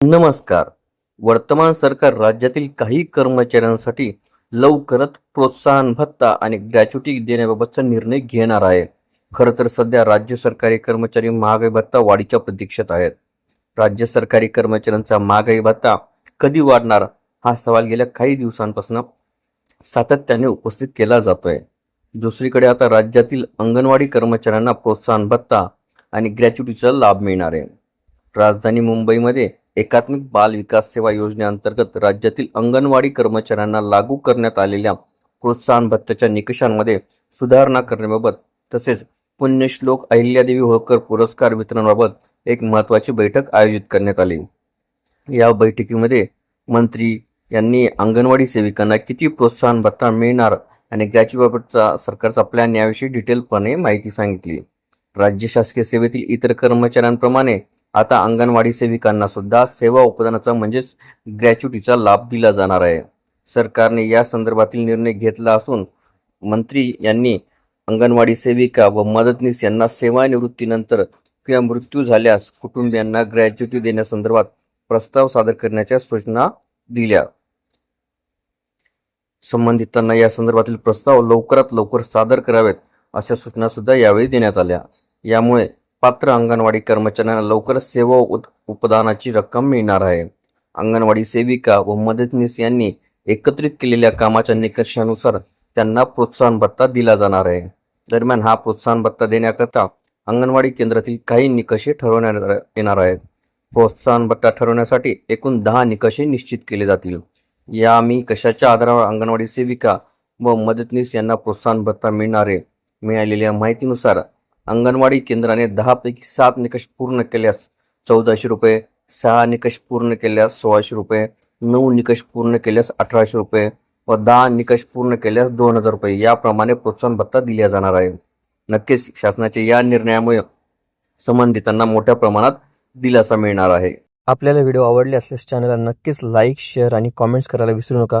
नमस्कार. वर्तमान सरकार राज्यातील काही कर्मचाऱ्यांसाठी लवकरच प्रोत्साहन भत्ता आणि ग्रॅच्युटी देण्याबाबतचा निर्णय घेणार आहे. खरं तर सध्या राज्य सरकारी कर्मचारी महागाई भत्ता वाढीच्या प्रतीक्षेत आहेत. राज्य सरकारी कर्मचाऱ्यांचा महागाई भत्ता कधी वाढणार हा सवाल गेल्या काही दिवसांपासून सातत्याने उपस्थित केला जातोय. दुसरीकडे आता राज्यातील अंगणवाडी कर्मचाऱ्यांना प्रोत्साहन भत्ता आणि ग्रॅच्युटीचा लाभ मिळणार आहे. राजधानी मुंबईमध्ये एकात्मिक बाल विकास सेवा योजनेअंतर्गत राज्यातील अंगणवाडी कर्मचाऱ्यांना लागू करण्यात आलेल्या प्रोत्साहन भत्त्याच्या निकषांमध्ये सुधारणा करण्याबाबत तसेच पुण्यश्लोक अहिल्यादेवी होळकर पुरस्कार वितरणाबाबत एक महत्त्वाची बैठक आयोजित करण्यात आली. या बैठकीमध्ये मंत्री यांनी अंगणवाडी सेविकांना किती प्रोत्साहन भत्ता मिळणार आणि ग्रॅच्युटीबाबतचा सरकारचा प्लॅन याविषयी डिटेलपणे माहिती सांगितली. राज्य शासकीय सेवेतील इतर कर्मचाऱ्यांप्रमाणे आता अंगणवाडी सेविकांना सुद्धा सेवा उपदानाचा म्हणजेच ग्रॅच्युटीचा लाभ दिला जाणार आहे. सरकारने या संदर्भातील निर्णय घेतला असून मंत्री यांनी अंगणवाडी सेविका व मदतनीस यांना सेवानिवृत्तीनंतर किंवा मृत्यू झाल्यास कुटुंबियांना ग्रॅच्युटी देण्यासंदर्भात प्रस्ताव सादर करण्याच्या सूचना दिल्या. संबंधितांना या संदर्भातील प्रस्ताव लवकरात लवकर सादर करावेत अशा सूचना सुद्धा यावेळी देण्यात आल्या. यामुळे पात्र अंगणवाडी कर्मचाऱ्यांना लवकरच सेवा उपदानाची रक्कम मिळणार आहे. अंगणवाडी सेविका व मदतनीस यांनी एकत्रित केलेल्या कामाच्या निकषानुसार त्यांना प्रोत्साहन भत्ता दिला जाणार आहे. दरम्यान हा प्रोत्साहन भत्ता देण्याकरता अंगणवाडी केंद्रातील काही निकषे ठरवण्यात येणार आहेत. प्रोत्साहन भत्ता ठरवण्यासाठी एकूण दहा निकषे निश्चित केले जातील. या मी कशाच्या आधारावर अंगणवाडी सेविका व मदतनीस यांना प्रोत्साहन भत्ता मिळणार आहे? मिळालेल्या माहितीनुसार अंगणवाडी केंद्राने दहापैकी सात निकष पूर्ण केल्यास चौदाशे रुपये सहा निकष पूर्ण केल्यास सोळाशे रुपये नऊ निकष पूर्ण केल्यास अठराशे रुपये व दहा निकष पूर्ण केल्यास दोन हजार रुपये याप्रमाणे प्रोत्साहन भत्ता दिला जाणार आहे. नक्कीच शासनाच्या या निर्णयामुळे संबंधितांना मोठ्या प्रमाणात दिलासा मिळणार आहे. आपल्याला व्हिडिओ आवडले असल्यास चॅनलला नक्कीच लाईक शेअर आणि कॉमेंट्स करायला विसरू नका.